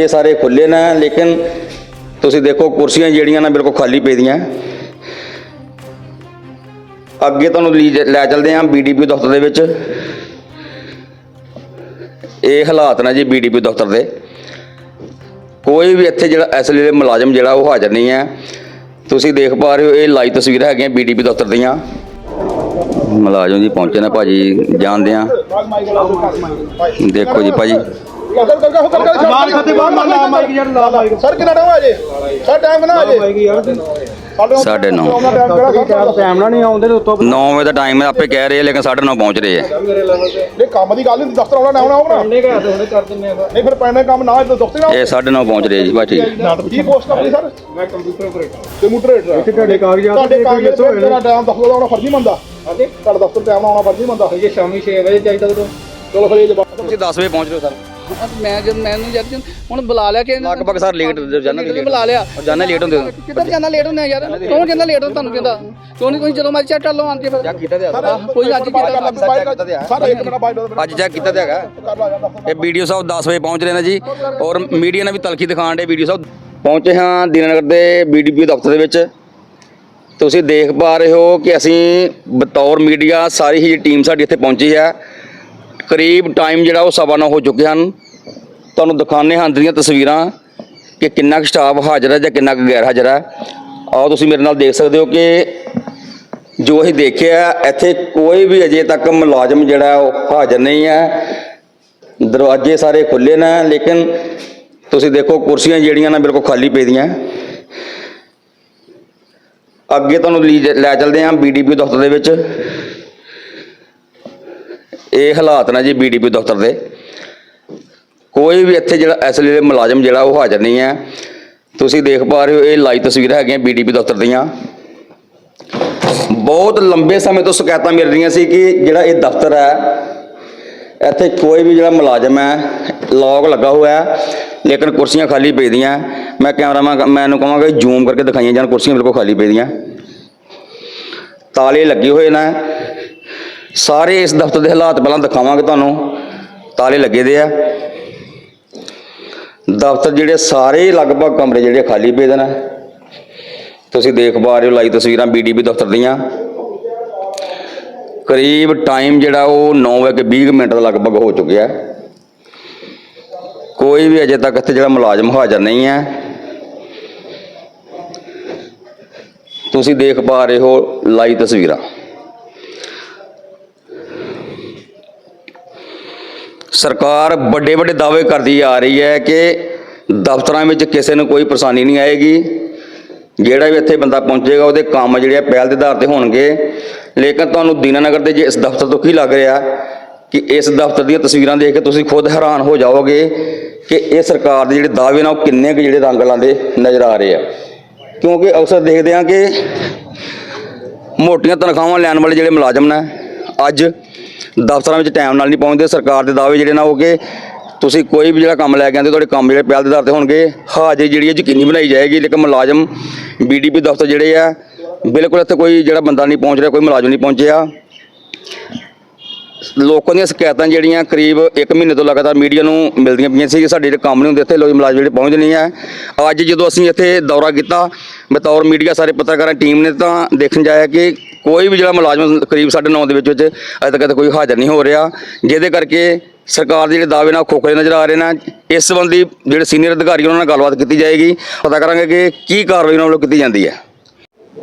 ਇਹ ਸਾਰੇ ਖੁੱਲੇ ਨੇ, ਲੇਕਿਨ ਤੁਸੀਂ ਦੇਖੋ ਕੁਰਸੀਆਂ ਜਿਹੜੀਆਂ ਨਾ ਬਿਲਕੁਲ ਖਾਲੀ ਪਈਆਂ ਅੱਗੇ ਤੁਹਾਨੂੰ ਲੀ- ਲੈ ਚੱਲਦੇ ਹਾਂ ਬੀਡੀਪੀ ਦਫ਼ਤਰ ਦੇ ਵਿੱਚ। ਇਹ ਹਾਲਾਤ ਨੇ ਜੀ ਬੀਡੀਪੀ ਦਫ਼ਤਰ ਦੇ। ਕੋਈ ਵੀ ਇੱਥੇ ਜਿਹੜਾ ਇਸ ਵੇਲੇ ਮੁਲਾਜ਼ਮ ਜਿਹੜਾ ਉਹ ਹਾਜ਼ਰ ਨਹੀਂ ਹੈ। ਤੁਸੀਂ ਦੇਖ ਪਾ ਰਹੇ ਹੋ ਇਹ ਲਾਈਵ ਤਸਵੀਰਾਂ ਹੈਗੀਆਂ ਬੀਡੀਪੀ ਦਫ਼ਤਰ ਦੀਆਂ। ਮੁਲਾਜ਼ਮ ਜੀ ਪਹੁੰਚੇ ਨੇ ਭਾਜੀ, ਜਾਣਦੇ ਆ। ਦੇਖੋ ਜੀ ਭਾਜੀ। ਮਾਰ ਖਾਤੇ ਬਾਹਰ ਮਾਰ ਲਾ ਮਾਈਕ ਯਾਰ ਲਾ ਮਾਈਕ ਸਰ ਕਿੰਨਾ ਟਾਈਮ ਹੋਇਆ ਜੇ? ਸਰ ਟਾਈਮ ਕਿੰਨਾ ਹੋਇਆ ਜੇ? ਸਾਢੇ ਨੌ। ਟਾਈਮ ਨਾਲ ਨਹੀਂ ਆਉਂਦੇ ਤੇ ਉੱਤੋਂ 9 ਵਜੇ ਦਾ ਟਾਈਮ ਹੈ ਆਪੇ ਕਹਿ ਰਹੇ ਆ, ਲੇਕਿਨ 9:30 ਪਹੁੰਚ ਰਹੇ ਆ। ਨਹੀਂ ਕੰਮ ਦੀ ਗੱਲ ਨਹੀਂ ਦਫ਼ਤਰ ਆਉਣਾ ਨਾ ਆਉਣਾ ਆਉਣਾ। ਅੰਡੇ ਘਰ ਤੇ ਹੁਣੇ ਕਰ ਦਿੰਨੇ ਆ ਨਹੀਂ ਫਿਰ ਪੈਣੇ ਕੰਮ ਨਾ ਇਹ ਦਫ਼ਤਰ ਨਾ ਇਹ 9:30 ਪਹੁੰਚ ਰਹੇ ਜੀ ਬਸ ਠੀਕ। ਕੀ ਪੋਸਟ ਆਪਣੀ ਸਰ? ਮੈਂ ਕੰਪਿਊਟਰ ਆਪਰੇਟਰ ਕੰਪਿਊਟਰ ਇੱਥੇ ਤੁਹਾਡੇ ਕਾਗਜ਼ਾਤ ਤੁਹਾਡੇ ਤੇ ਕਾਗਜ਼ ਦੱਸੋ ਤੇਰਾ ਟਾਈਮ ਦਫ਼ਤਰ ਦਾ ਆਉਣਾ ਫਰਜ਼ੀ ਮੰਨਦਾ ਹਾਂਜੀ। ਤੁਹਾਡਾ ਦਫ਼ਤਰ ਟਾਈਮ ਆਉਣਾ ਫਰਜ਼ੀ ਮੰਨਦਾ ਇਹ ਸ਼ਾਮੀ 6 ਵਜੇ ਚਾਹੀਦਾ ਉਦੋਂ। ਚਲੋ ਫਿਰ ਇਹ ਜਵਾਬ ਤੁਸੀਂ 10 ਵਜੇ ਪਹੁੰਚ ਰਹੇ ਹੋ ਸਰ। ਮੈਂ ਜਦ ਮੈਨੂੰ ਜਦ ਹੁਣ ਬੁਲਾ ਲਿਆ ਕਿ ਲਗਭਗ ਸਰ ਲੇਟ ਰੋਜ਼ਾਨਾ ਦੀ late- ਬੁਲਾ ਲਿਆ। ਰੋਜ਼ਾਨਾ ਲੇਟ ਹੁੰਦੇ ਹੋ ਕਿੱਧਰ ਜਾਂਦਾ ਲੇਟ ਹੁੰਦਾ ਯਾਰ? ਕੌਣ ਕਹਿੰਦਾ ਲੇਟ ਹੁੰਦਾ? ਤੁਹਾਨੂੰ ਕਹਿੰਦਾ। ਕਿਉਂ ਨਹੀਂ ਕੋਈ ਜਦੋਂ ਮਰਜ਼ੀ ਚੈੱਕ ਕਰ ਲਓ ਆਣ ਕੇ ਫਿਰ। ਕੀਤਾ ਤੇ ਕੋਈ ਅੱਜ ਕੀਤਾ ਸਰ ਇੱਕ ਮਿੰਟ ਬਾਈਟ ਅੱਜ ਚੈੱਕ ਕੀਤਾ ਤੇ ਹੈਗਾ। ਜਾਂਦਾ ਇਹ ਵੀਡੀਓ ਸਾਹਿਬ 10 ਵਜੇ ਪਹੁੰਚ ਰਹੇ ਨੇ ਜੀ। ਔਰ ਮੀਡੀਆ ਨੇ ਵੀ ਤਲਖੀ ਦਿਖਾਣ ਦੇ ਵੀਡੀਓ ਸਾਹਿਬ। ਪਹੁੰਚੇ ਹਾਂ ਦੀਨਾਨਗਰ ਦੇ ਬੀਡੀਪੀ ਦਫ਼ਤਰ ਦੇ ਵਿੱਚ। ਤੁਸੀਂ ਦੇਖ ਪਾ ਰਹੇ ਹੋ ਕਿ ਅਸੀਂ ਬਤੌਰ ਮੀਡੀਆ ਸਾਰੀ ਹੀ ਟੀਮ ਸਾਡੀ ਇੱਥੇ ਪਹੁੰਚੀ ਹੈ। ਕਰੀਬ ਟਾਈਮ ਜਿਹੜਾ ਉਹ ਸਵਾ ਨੌ ਹੋ ਚੁੱਕੇ ਹਨ। ਤੁਹਾਨੂੰ ਦਿਖਾਉਂਦੇ ਹਾਂ ਅੰਦਰ ਦੀਆਂ ਤਸਵੀਰਾਂ ਕਿ ਕਿੰਨਾ ਕੁ ਸਟਾਫ ਹਾਜ਼ਰ ਹੈ ਜਾਂ ਕਿੰਨਾ ਕੁ ਗੈਰ ਹਾਜ਼ਰ ਹੈ। ਆਓ ਤੁਸੀਂ ਮੇਰੇ ਨਾਲ ਦੇਖ ਸਕਦੇ ਹੋ ਕਿ ਜੋ ਅਸੀਂ ਦੇਖਿਆ, ਇੱਥੇ ਕੋਈ ਵੀ ਅਜੇ ਤੱਕ ਮੁਲਾਜ਼ਮ ਜਿਹੜਾ ਉਹ ਹਾਜ਼ਰ ਨਹੀਂ ਹੈ। ਦਰਵਾਜ਼ੇ ਸਾਰੇ ਖੁੱਲੇ ਨੇ, ਲੇਕਿਨ ਤੁਸੀਂ ਦੇਖੋ ਕੁਰਸੀਆਂ ਜਿਹੜੀਆਂ ਨਾ ਬਿਲਕੁਲ ਖਾਲੀ ਪਈਆਂ ਅੱਗੇ ਤੁਹਾਨੂੰ ਲੀ- ਲੈ ਚੱਲਦੇ ਹਾਂ ਬੀਡੀਪੀ ਦਫ਼ਤਰ ਦੇ ਵਿੱਚ। ਇਹ ਹਾਲਾਤ ਨੇ ਜੀ ਬੀਡੀਪੀ ਦਫ਼ਤਰ ਦੇ। ਕੋਈ ਵੀ ਇੱਥੇ ਜਿਹੜਾ ਇਸ ਵੇਲੇ ਮੁਲਾਜ਼ਮ ਜਿਹੜਾ ਉਹ ਹਾਜ਼ਰ ਨਹੀਂ ਹੈ। ਤੁਸੀਂ ਦੇਖ ਪਾ ਰਹੇ ਹੋ ਇਹ ਲਾਈਵ ਤਸਵੀਰਾਂ ਹੈਗੀਆਂ ਬੀਡੀਪੀ ਦਫ਼ਤਰ ਦੀਆਂ। ਬਹੁਤ ਲੰਬੇ ਸਮੇਂ ਤੋਂ ਸ਼ਿਕਾਇਤਾਂ ਮਿਲ ਰਹੀਆਂ ਸੀ ਕਿ ਜਿਹੜਾ ਇਹ ਦਫ਼ਤਰ ਹੈ, ਇੱਥੇ ਕੋਈ ਵੀ ਜਿਹੜਾ ਮੁਲਾਜ਼ਮ ਹੈ ਲੌਗ ਲੱਗਾ ਹੋਇਆ ਹੈ, ਲੇਕਿਨ ਕੁਰਸੀਆਂ ਖਾਲੀ ਪਈਆਂ ਮੈਂ ਕੈਮਰਾਮੈਨ ਮੈਂ ਇਹਨੂੰ ਕਹਾਂਗਾ ਜ਼ੂਮ ਕਰਕੇ ਦਿਖਾਈਆਂ ਜਾਣ, ਕੁਰਸੀਆਂ ਬਿਲਕੁਲ ਖਾਲੀ ਪਈਆਂ ਤਾਲੇ ਲੱਗੇ ਹੋਏ ਨੇ। ਸਾਰੇ ਇਸ ਦਫ਼ਤਰ ਦੇ ਹਾਲਾਤ ਪਹਿਲਾਂ ਦਿਖਾਵਾਂਗੇ ਤੁਹਾਨੂੰ। ਤਾਲੇ ਲੱਗੇ ਦੇ ਆ। ਦਫ਼ਤਰ ਜਿਹੜੇ ਸਾਰੇ ਲਗਭਗ ਕਮਰੇ ਜਿਹੜੇ ਖਾਲੀ ਪਏ ਦੇ ਨੇ। ਤੁਸੀਂ ਦੇਖ ਪਾ ਰਹੇ ਹੋ, ਲਾਈਵ ਤਸਵੀਰਾਂ ਬੀਡੀਪੀ ਦਫ਼ਤਰ ਦੀਆਂ। ਕਰੀਬ ਟਾਈਮ ਜਿਹੜਾ ਉਹ 9 ਵਜੇ 20 ਮਿੰਟ ਦਾ ਲਗਭਗ ਹੋ ਚੁੱਕਿਆ ਕੋਈ ਵੀ ਅਜੇ ਤੱਕ ਇੱਥੇ ਜਿਹੜਾ ਮੁਲਾਜ਼ਮ ਹਾਜ਼ਰ ਨਹੀਂ ਹੈ। ਤੁਸੀਂ ਦੇਖ ਪਾ ਰਹੇ ਹੋ ਲਾਈਵ ਤਸਵੀਰਾਂ। ਸਰਕਾਰ ਵੱਡੇ ਵੱਡੇ ਦਾਅਵੇ ਕਰਦੀ ਆ ਰਹੀ ਹੈ ਕਿ ਦਫ਼ਤਰਾਂ ਵਿੱਚ ਕਿਸੇ ਨੂੰ ਕੋਈ ਪਰੇਸ਼ਾਨੀ ਨਹੀਂ ਆਏਗੀ। ਜਿਹੜਾ ਵੀ ਇੱਥੇ ਬੰਦਾ ਪਹੁੰਚੇਗਾ, ਉਹਦੇ ਕੰਮ ਜਿਹੜੇ ਆ ਪਹਿਲ ਦੇ ਆਧਾਰ ਤੇ ਹੋਣਗੇ। ਲੇਕਿਨ ਤੁਹਾਨੂੰ ਦੀਨਾਨਗਰ ਦੇ ਜੇ ਇਸ ਦਫ਼ਤਰ ਤੋਂ ਕੀ ਲੱਗ ਰਿਹਾ ਕਿ ਇਸ ਦਫ਼ਤਰ ਦੀਆਂ ਤਸਵੀਰਾਂ ਦੇਖ ਕੇ ਤੁਸੀਂ ਖੁਦ ਹੈਰਾਨ ਹੋ ਜਾਓਗੇ ਕਿ ਇਹ ਸਰਕਾਰ ਦੇ ਜਿਹੜੇ ਦਾਅਵੇ ਨੇ, ਉਹ ਕਿੰਨੇ ਕੁ ਜਿਹੜੇ ਰੰਗ ਲਾਉਂਦੇ ਨਜ਼ਰ ਆ ਰਹੇ ਆ। ਕਿਉਂਕਿ ਅਕਸਰ ਦੇਖਦੇ ਹਾਂ ਕਿ ਮੋਟੀਆਂ ਤਨਖਾਹਾਂ ਲੈਣ ਵਾਲੇ ਜਿਹੜੇ ਮੁਲਾਜ਼ਮ ਨੇ, ਅੱਜ ਦਫ਼ਤਰਾਂ ਵਿੱਚ ਟਾਈਮ ਨਾਲ ਨਹੀਂ ਪਹੁੰਚਦੇ, ਸਰਕਾਰ ਦੇ ਦਾਅਵੇ ਜਿਹੜੇ ਨਾ ਹੋ ਕੇ ਤੁਸੀਂ ਕੋਈ ਵੀ ਜਿਹੜਾ ਕੰਮ ਲੈ ਕੇ ਆਉਂਦੇ, ਤੁਹਾਡੇ ਕੰਮ ਜਿਹੜੇ ਪਹਿਲ ਦੇ ਆਧਾਰ ਤੇ ਹੋਣਗੇ, ਹਾਜ਼ਰੀ ਜਿਹੜੀ ਹੈ ਯਕੀਨੀ ਬਣਾਈ ਜਾਏਗੀ। ਲੇਕਿਨ ਮੁਲਾਜ਼ਮ ਬੀਡੀਪੀ ਦਫ਼ਤਰ ਜਿਹੜੇ ਆ, ਬਿਲਕੁਲ ਇੱਥੇ ਕੋਈ ਜਿਹੜਾ ਬੰਦਾ ਨਹੀਂ ਪਹੁੰਚ ਰਿਹਾ, ਕੋਈ ਮੁਲਾਜ਼ਮ ਨਹੀਂ ਪਹੁੰਚਿਆ। ਲੋਕਾਂ ਦੀਆਂ ਸ਼ਿਕਾਇਤਾਂ ਜਿਹੜੀਆਂ ਕਰੀਬ 1 ਮਹੀਨੇ ਤੋਂ ਲਗਾਤਾਰ ਮੀਡੀਆ ਨੂੰ ਮਿਲਦੀਆਂ ਪਈਆਂ ਸੀ ਕਿ ਸਾਡੇ ਜਿਹੜੇ ਕੰਮ ਨਹੀਂ ਹੁੰਦੇ ਇੱਥੇ, ਲੋਕ ਮੁਲਾਜ਼ਮ ਜਿਹੜੇ ਪਹੁੰਚਦੇ ਨਹੀਂ ਹੈ। ਅੱਜ ਜਦੋਂ ਅਸੀਂ ਇੱਥੇ ਦੌਰਾ ਕੀਤਾ, ਬਤੌਰ ਮੀਡੀਆ ਸਾਰੇ ਪੱਤਰਕਾਰਾਂ, ਟੀਮ ਨੇ ਤਾਂ ਦੇਖਣ ਜਾਇਆ ਕਿ ਕੋਈ ਵੀ ਜਿਹੜਾ ਮੁਲਾਜ਼ਮ ਕਰੀਬ 9:30 ਦੇ ਵਿੱਚ ਵਿੱਚ ਅਜੇ ਤੱਕ ਕੋਈ ਹਾਜ਼ਰ ਨਹੀਂ ਹੋ ਰਿਹਾ ਜਿਹਦੇ ਕਰਕੇ ਸਰਕਾਰ ਦੇ ਜਿਹੜੇ ਦਾਅਵੇ ਨਾਲ ਖੋਖਲੇ ਨਜ਼ਰ ਆ ਰਹੇ ਨੇ ਇਸ ਸੰਬੰਧੀ ਜਿਹੜੇ ਸੀਨੀਅਰ ਅਧਿਕਾਰੀ ਉਹਨਾਂ ਨਾਲ ਗੱਲਬਾਤ ਕੀਤੀ ਜਾਏਗੀ। ਪਤਾ ਕਰਾਂਗੇ ਕਿ ਕੀ ਕਾਰਵਾਈ ਉਹਨਾਂ ਵੱਲੋਂ ਕੀਤੀ ਜਾਂਦੀ ਹੈ।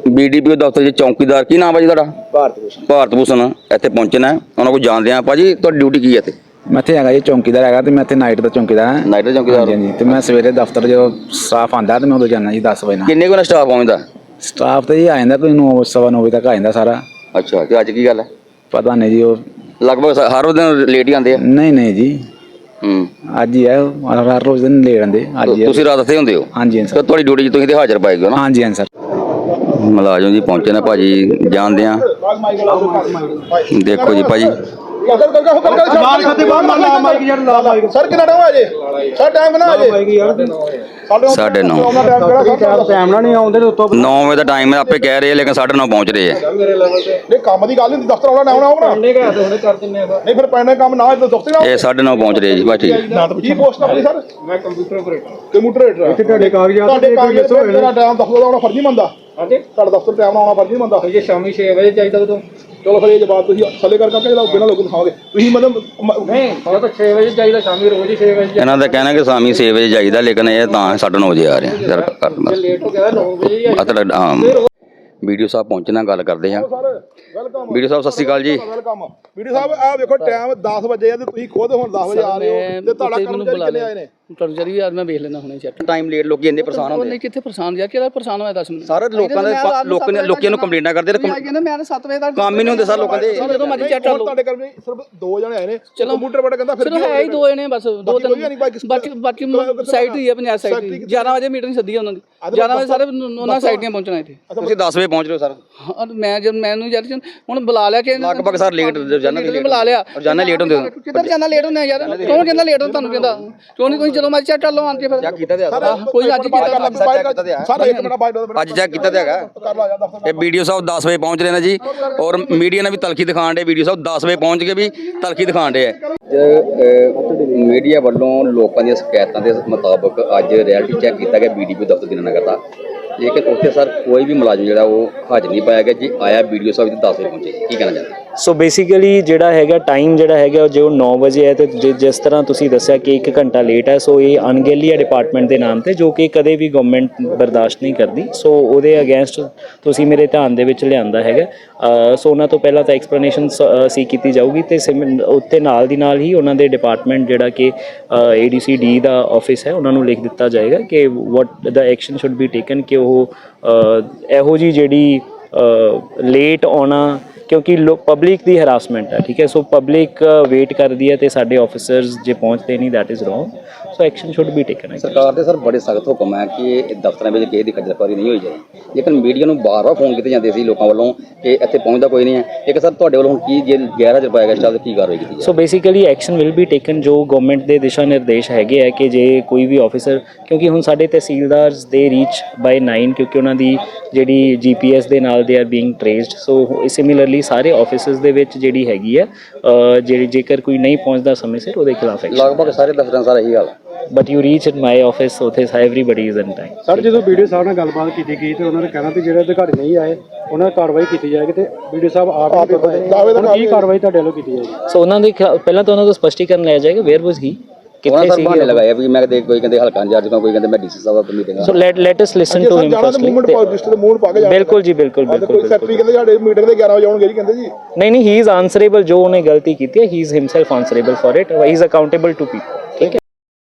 ਬੀਡੀਪੀਓ ਦਫ਼ਤਰ ਦੇ ਚੌਕੀਦਾਰ ਕੀ ਨਾਮ ਹੈ ਜੀ ਤੁਹਾਡਾ? ਭਾਰਤ ਭੂਸ਼ਣ। ਭਾਰਤ ਭੂਸ਼ਣ ਇੱਥੇ ਪਹੁੰਚਣਾ ਹੈ। ਉਹਨਾਂ ਕੋਲ ਜਾਣਦੇ ਆ ਭਾਜੀ ਤੁਹਾਡੀ ਡਿਊਟੀ ਕੀ ਹੈ ਇੱਥੇ? ਮੈਂ ਇੱਥੇ ਹੈਗਾ ਜੀ ਚੌਂਕੀਦਾਰ ਹੈਗਾ ਤੇ ਮੈਂ ਇੱਥੇ ਨਾਈਟ ਦਾ ਚੌਂਕੀਦਾਰ ਹਾਂ। ਨਾਈਟ ਦਾ ਚੌਕੀਦਾਰ। ਹਾਂਜੀ ਤੇ ਮੈਂ ਸਵੇਰੇ ਦਫ਼ਤਰ ਜਦੋਂ ਸਟਾਫ ਆਂਦਾ ਤੇ ਮੈਂ ਉਦੋਂ ਜਾਂਦਾ ਜੀ 10 ਵਜੇ ਨਾਲ। ਕਿੰਨੇ ਕੁ ਸਟਾਫ ਆਉਂਦਾ ਸਟਾਫ ਤੇ ਜੀ ਆ ਜਾਂਦਾ ਕੋਈ 9 ਸਵਾ ਨੌ ਵਜੇ ਤੱਕ ਆ ਜਾਂਦਾ ਸਾਰਾ। ਅੱਛਾ ਤੇ ਅੱਜ ਕੀ ਗੱਲ ਹੈ? ਪਤਾ ਨਹੀਂ ਜੀ ਉਹ। ਲਗਭਗ ਸ- ਹਰ ਦਿਨ ਲੇਟ ਹੀ ਆਉਂਦੇ ਆ? ਨਹੀਂ ਨਹੀਂ ਜੀ। ਹੂੰ। ਅੱਜ ਹੀ ਆ ਉਹ ਹਰ ਰੋਜ਼ ਦਿਨ ਲੈ ਜਾਂਦੇ ਅੱਜ ਹੀ ਆ। ਤੁਸੀਂ ਰਾਤ ਇੱਥੇ ਹੁੰਦੇ ਹੋ? ਹਾਂਜੀ ਹਾਂਜੀ ਤੇ ਸਰ ਤੁਹਾਡੀ ਡਿਊਟੀ 'ਚ ਤੁਸੀਂ ਤੇ ਹਾਜ਼ਰ ਪਾਏਗੇ ਨਾ? ਹਾਂਜੀ ਹਾਂਜੀ ਸਰ। ਮੁਲਾਜ਼ਮ ਜੀ ਪਹੁੰਚੇ ਨੇ ਭਾਜੀ ਜਾਣਦੇ ਆ। ਦੇਖੋ ਜੀ ਭਾਜੀ ਕਰ ਕਰ ਕਰ ਕਰ ਲਾਲ ਖੱਤੇ ਬਾਹਰ ਲਾ ਲਾ ਮਾਈਕ ਯਾਰ ਲਾ ਮਾਈਕ ਸਰ ਕਿੰਨਾ ਟਾਈਮ ਆ ਜੇ ਸਰ ਟਾਈਮ ਕਿੰਨਾ ਆ ਜੇ ਮਾਈਕ ਯਾਰ। ਸਾਡੇ ਸਾਢੇ ਨੌ। ਟਾਈਮ ਨਾਲ ਨਹੀਂ ਆਉਂਦੇ ਤੇ ਉੱਤੋਂ 9 ਵਜੇ ਦਾ ਟਾਈਮ ਹੈ ਆਪੇ ਕਹਿ ਰਹੇ ਆ, ਲੇਕਿਨ 9:30 ਪਹੁੰਚ ਰਹੇ ਆ। ਨਹੀਂ ਕੰਮ ਦੀ ਗੱਲ ਨਹੀਂ ਦਫ਼ਤਰ ਆਉਣਾ ਨਾ ਆਉਣਾ ਹੋਣਾ ਨੇ ਕਿਹਾ ਤੇ ਹੁਣੇ ਕਰ ਦਿੰਨੇ ਆ ਨਹੀਂ ਫਿਰ ਪੈਣਾ ਕੰਮ ਨਾ ਇੱਥੇ ਦਫ਼ਤਰ ਨਾ ਇਹ 9:30 ਪਹੁੰਚ ਰਹੇ ਜੀ ਬਸ ਠੀਕ। ਕੀ ਪੋਸਟ ਆਪਣੀ ਸਰ? ਮੈਂ ਕੰਪਿਊਟਰ ਆਪਰੇਟਰ ਕੰਪਿਊਟਰ ਇੱਥੇ ਤੁਹਾਡੇ ਕਾਗਜ਼ਾਤ ਤੁਹਾਡੇ ਤੇ ਕੋਈ ਕਾਗਜ਼ ਤੇ ਮੇਰਾ ਟਾਈਮ ਦਫ਼ਤਰ ਦਾ ਆਉਣਾ ਫਰਜ਼ ਨਹੀਂ ਮੰਨਦਾ ਹਾਂਜੀ। ਤੁਹਾਡਾ ਦਫ਼ਤਰ ਟਾਈਮ ਨਾਲ ਆਉਣਾ ਫਰਜ਼ ਨਹੀਂ ਮੰਨਦਾ ਜੇ ਸ਼ਾਮੀ 6 ਵਜੇ ਚਾਹੀਦਾ ਉਦੋਂ। ਚਲੋ ਫਿਰ ਇਹ ਜਵਾਬ ਤੁਸੀਂ ਥੱਲੇ ਕਰ ਕਰਕੇ ਜਿਹੜਾ ਬਿਨਾਂ ਲੋਕਾਂ ਨੂੰ ਖਾਓਗੇ। ਤੁਸੀਂ ਮਤਲਬ ਨਹੀਂ ਉਹ ਤਾਂ 6 ਵਜੇ ਚਾਹੀਦਾ ਸ਼ਾਮੀ ਰੋਜ਼ ਹੀ 6 ਵਜੇ ਇਹਨਾਂ ਦਾ ਕਹਿਣਾ ਕਿ ਸ਼ਾਮੀ 6 ਵਜੇ ਜਾਈਦਾ ਲੇਕਿਨ ਇਹ ਤਾਂ 9:30 ਵਜੇ ਆ ਰਹੇ ਆ ਬਸ। ਲੇਟ ਹੋ ਗਿਆ 9 ਵਜੇ ਹੀ ਆ ਤਾਂ ਹਾਂ ਵੀਡੀਓ ਸਾਹਿਬ ਪਹੁੰਚਣਾ ਗੱਲ ਕਰਦੇ ਹਾਂ। ਸਰ ਵੈਲਕਮ ਵੀਡੀਓ ਸਾਹਿਬ ਸਤਿ ਸ਼੍ਰੀ ਅਕਾਲ ਜੀ। ਵੈਲਕਮ ਵੀਡੀਓ ਸਾਹਿਬ ਆਹ ਵੇਖੋ ਟਾਈਮ 10 ਵਜੇ ਆ ਤੇ ਤੁਸੀਂ ਖੁਦ ਹੁਣ 10 ਵਜੇ ਆ ਰਹੇ ਹੋ ਤੇ ਤੁਹਾਡਾ ਕਰਮਚਾਰੀ ਕਿੰਨੇ ਆਏ ਨੇ? ਤੁਹਾਨੂੰ ਜਰੀ ਯਾਰ ਮੈਂ ਵੇਖ ਲੈਣਾ ਹੁਣੇ ਚੈੱਕ। ਟਾਈਮ ਲੇਟ ਲੋਕੀ ਇੰਨੇ ਪਰੇਸ਼ਾਨ ਹੁੰਦੇ ਨਹੀਂ ਕਿੱਥੇ ਪਰੇਸ਼ਾਨ ਯਾਰ ਕਿਹੜਾ ਪਰੇਸ਼ਾਨ ਹੋਇਆ? ਦੱਸ ਮੈਨੂੰ ਸਾਰੇ ਲੋਕਾਂ ਦੇ ਲੋਕਾਂ ਨੇ ਲੋਕਾਂ ਨੂੰ ਕੰਪਲੇਂਟਾਂ ਕਰਦੇ ਤੇ ਮੈਂ ਕਹਿੰਦਾ ਮੈਂ 7 ਵਜੇ ਤੱਕ ਕੰਮ ਹੀ ਨਹੀਂ ਹੁੰਦੇ ਸਰ ਲੋਕਾਂ ਦੇ। ਜਦੋਂ ਮਰਜ਼ੀ ਚੈੱਕ ਕਰ ਲਓ। ਤੁਹਾਡੇ ਕਰਮਚਾਰੀ ਸਿਰਫ ਦੋ ਜਣੇ ਆਏ ਨੇ। ਕੰਪਿਊਟਰ ਬੜਾ ਕਹਿੰਦਾ ਫਿਰ ਚਲੋ ਹੈ ਹੀ ਦੋ ਜਣੇ ਬਸ ਦੋ ਤਿੰਨ ਬਾਕੀ- ਬਾਕੀ ਸਾਈਟ ਹੀ ਹੈ ਪੰਜਾਬ ਸਾਈਟ ਦੀ 11 ਵਜੇ ਮੀਟਿੰਗ ਸੱਦੀ ਹੈ ਉਹਨਾਂ ਦੀ। 11 ਵਜੇ ਸਾਰੇ ਉਹਨਾਂ ਸਾਈਟ ਦੀਆਂ ਪਹੁੰਚਣਾ ਇੱਥੇ। ਤੁਸੀਂ 10 ਵਜੇ ਪਹੁੰਚ ਰਹੇ ਹੋ ਸਰ। ਹਾਂ, ਮੈਂ ਜਦ ਮੈਨੂੰ ਯਾਰ ਹੁਣ ਬੁਲਾ ਲਿਆ ਕਿ ਲਗਭਗ ਸਰ ਲੇਟ ਲੇਟ ਬੁਲਾ ਲਿਆ। ਰੋਜ਼ਾਨਾ ਲੇਟ ਹੁੰਦੇ। ਹੋ ਕਿੱਧਰ ਜਾਣਾ ਲੇਟ ਹੁੰਦਾ ਯਾਰ? ਕੌਣ ਕਹਿੰਦਾ ਲੇਟ ਹੁੰਦਾ ਤੁਹਾਨੂੰ ਕਹਿੰਦਾ? ਕਿਉਂ ਨਹੀਂ ਕੋਈ ਜਦੋਂ ਮਰਜ਼ੀ ਚੈੱਕ ਕਰ ਕੇ ਫਿਰ। ਕੀਤਾ ਤੇ ਕੋਈ ਅੱਜ ਕੀਤਾ ਸਰ ਇੱਕ ਮਿੰਟ ਬਾਈਟ ਦੋ ਅੱਜ ਚੈੱਕ ਕੀਤਾ ਤੇ ਹੈਗਾ। ਕਰ ਲਾ ਇਹ ਵੀਡੀਓ ਸਾਹਿਬ 10 ਵਜੇ ਪਹੁੰਚ ਰਹੇ ਨੇ ਜੀ ਔਰ ਮੀਡੀਆ ਨੇ ਵੀ ਤਲਖੀ ਦਿਖਾਣ ਦੇ ਵੀਡੀਓ ਸਾਹਿਬ 10 ਵਜੇ ਪਹੁੰਚ ਕੇ ਵੀ ਤਲਖੀ ਦਿਖਾਣ ਦੇ ਹੈ ਮੀਡੀਆ ਵੱਲੋਂ ਲੋਕਾਂ ਦੀਆਂ ਸ਼ਿਕਾਇਤਾਂ ਦੇ ਮੁਤਾਬਕ ਅੱਜ ਰਿਐਲਿਟੀ ਚੈੱਕ ਕੀਤਾ ਗਿਆ ਬੀਡੀਪੀ ਦਫ਼ਤਰ ਦੀਨਾਨਗਰ ਦਾ। ਲੇਕਿਨ ਉੱਥੇ ਸਰ ਕੋਈ ਵੀ ਮੁਲਾਜ਼ਮ ਜਿਹੜਾ ਉਹ ਹਾਜ਼ਰ ਨਹੀਂ ਪਾਇਆ ਗਿਆ ਜੀ ਆਇਆ ਵੀਡੀਓ ਸਾਹਿਬ ਦੇ 10 ਵਜੇ ਪਹੁੰਚੇ ਕੀ ਕਹਿਣਾ ਚਾਹੁੰਦੇ? ਸੋ ਬੇਸਿਕਲੀ ਜਿਹੜਾ ਹੈਗਾ ਟਾਈਮ ਜਿਹੜਾ ਹੈਗਾ ਜੋ 9 ਵਜੇ ਹੈ ਤੇ ਜਿ- ਜਿਸ ਤਰ੍ਹਾਂ ਤੁਸੀਂ ਦੱਸਿਆ ਕਿ 1 ਘੰਟਾ ਲੇਟ ਹੈ ਸੋ ਇਹ ਅਣਗਹਿਲੀ ਹੈ ਡਿਪਾਰਟਮੈਂਟ ਦੇ ਨਾਮ ਤੇ ਜੋ ਕਿ ਕਦੇ ਵੀ ਗਵਰਨਮੈਂਟ ਬਰਦਾਸ਼ਤ ਨਹੀਂ ਕਰਦੀ। ਸੋ ਉਹਦੇ ਅਗੇਂਸਟ ਤੁਸੀਂ ਮੇਰੇ ਧਿਆਨ ਦੇ ਵਿੱਚ ਲਿਆਂਦਾ ਹੈਗਾ। ਸੋ ਉਹਨਾਂ ਤੋਂ ਪਹਿਲਾਂ ਤਾਂ ਐਕਸਪਲੇਨੇਸ਼ਨ ਸੀ ਕੀਤੀ ਜਾਊਗੀ ਤੇ ਸਿਮ- ਉੱਤੇ ਨਾਲ ਦੀ ਨਾਲ ਹੀ ਉਹਨਾਂ ਦੇ ਡਿਪਾਰਟਮੈਂਟ ਜਿਹੜਾ ਕਿ ਏਡੀਸੀ ਡੀ ਦਾ ਆਫਿਸ ਹੈ, ਉਹਨਾਂ ਨੂੰ ਲਿਖ ਦਿੱਤਾ ਜਾਏਗਾ ਕਿ ਵਾਟ ਦਾ ਐਕਸ਼ਨ ਸ਼ੁੱਡ ਬੀ ਟੇਕਨ ਕਿ ਉਹ ਇਹੋ ਜੀ ਜਿਹੜੀ ਲੇਟ ਆਉਣਾ ਕਿਉਂਕਿ ਲੋਕ ਪਬਲਿਕ ਦੀ ਹਰਾਸਮੈਂਟ ਹੈ ਠੀਕ ਹੈ? ਸੋ ਪਬਲਿਕ ਵੇਟ ਕਰਦੀ ਹੈ ਤੇ ਸਾਡੇ ਆਫੀਸਰਸ ਜੇ ਪਹੁੰਚਦੇ ਨਹੀਂ that is wrong so action should be taken ਸਰਕਾਰ ਦੇ ਸਰ ਬੜੇ ਸਖਤ ਹੁਕਮ ਹੈ ਕਿ ਇਹ ਦਫ਼ਤਰਾਂ ਵਿੱਚ ਕਿਸੇ ਦੀ ਖੱਜਲਖਵਾਰੀ ਨਹੀਂ ਹੋਈ ਜਾਏ। ਲੇਕਿਨ ਮੀਡੀਆ ਨੂੰ ਬਾਰ-ਬਾਰ ਫੋਨ ਕੀਤੇ ਜਾਂਦੇ ਸੀ ਲੋਕਾਂ ਵੱਲੋਂ ਕਿ ਇੱਥੇ ਪਹੁੰਚਦਾ ਕੋਈ ਨਹੀਂ ਹੈ। ਇੱਕ ਸਰ ਤੁਹਾਡੇ ਵੱਲੋਂ ਕੀ ਜੇ ਗੈਰ ਹਾਜ਼ਰ ਪਾਇਆ ਗਿਆ ਸਟਾਫ ਤੇ ਕੀ ਕਾਰਵਾਈ ਕੀਤੀ ਜਾਏ? So basically action will be taken ਜੋ ਗਵਰਨਮੈਂਟ ਦੇ ਦਿਸ਼ਾ ਨਿਰਦੇਸ਼ ਹੈਗੇ ਹੈ ਕਿ ਜੇ ਕੋਈ ਵੀ ਆਫੀਸਰ ਕਿਉਂਕਿ ਹੁਣ ਸਾਡੇ ਤਹਿਸੀਲਦਾਰਸ ਦੇ ਰੀਚ ਬਾਈ 9 ਕਿਉਂਕਿ ਉਹਨਾਂ ਦੀ ਜਿਹੜੀ ਜੀਪੀਐਸ ਦੇ ਨਾਲ ਦੇ are being traced so similarly ਸਾਰੇ ਆਫਿਸਸ ਦੇ ਵਿੱਚ ਜਿਹੜੀ ਹੈਗੀ ਹੈ ਅ, ਜਿਹੜੀ ਜੇਕਰ ਕੋਈ ਨਹੀਂ ਪਹੁੰਚਦਾ ਸਮੇਂ ਸਿਰ ਉਹਦੇ ਖਿਲਾਫ ਐਕਸ਼ਨ ਲਗਭਗ ਸਾਰੇ ਦਫ਼ਤਰਾਂ ਸਾਰਾ ਇਹੀ ਹਾਲ but you reach in my office ਉਥੇ everybody is in time sir ਜਦੋਂ ਵੀਡੀਓ ਸਾਹਿਬ ਨਾਲ ਗੱਲਬਾਤ ਕੀਤੀ ਗਈ ਤੇ ਉਹਨਾਂ ਨੇ ਕਹਿਣਾ ਵੀ ਜਿਹੜੇ ਅਧਿਕਾਰੀ ਨਹੀਂ ਆਏ ਉਹਨਾਂ ਦੀ ਕਾਰਵਾਈ ਕੀਤੀ ਜਾਏਗੀ ਤੇ ਵੀਡੀਓ ਸਾਹਿਬ ਆਪ ਹੀ ਦਾ ਕੀ ਕਾਰਵਾਈ। ਤੁਹਾਡੇ ਵੱਲੋਂ ਕੀਤੀ ਜਾਏਗੀ? ਸੋ ਉਹਨਾਂ ਦੇ ਪਹਿਲਾਂ ਤਾਂ ਉਹਨਾਂ ਤੋਂ ਸਪਸ਼ਟੀਕਰਨ ਲਿਆ ਜਾਏਗਾ ਵੇਅਰ ਵਾਸ ਹੀ ਕਿੱਥੇ ਸੀ ਬਹਾਨੇ ਲਗਾਇਆ ਵੀ ਮੈਂ ਕਦੇ ਕੋਈ ਕਹਿੰਦੇ ਹਲਕਾ ਇੰਚਾਰਜ ਕੋਈ ਕਹਿੰਦੇ ਮੈਂ ਡੀਸੀ ਸਾਹਿਬ ਦਾ meeting so let let us listen to him ਤੇ ਮੂਵਮੈਂਟ ਪਾਲਿਸਟ ਦੇ ਨੂੰ ਪਾ ਕੇ ਜਾਣਾ ਬਿਲਕੁਲ ਜੀ ਬਿਲਕੁਲ ਬਿਲਕੁਲ ਕੋਈ ਸੈਕਟਰੀ ਕਹਿੰਦੇ ਸਾਡੇ ਮੀਟਿੰਗ ਦੇ 11 ਵਜੇ ਆਉਣਗੇ ਜੀ ਕਹਿੰਦੇ ਜੀ। ਨਹੀਂ ਨਹੀਂ ਹੀ ਇਜ਼ ਆਨਸਰੇਬਲ ਜੋ ਉਹਨੇ ਗਲਤੀ ਕੀਤੀ ਹੈ he is himself answerable for it he is accountable to people ਠੀਕ ਹੈ?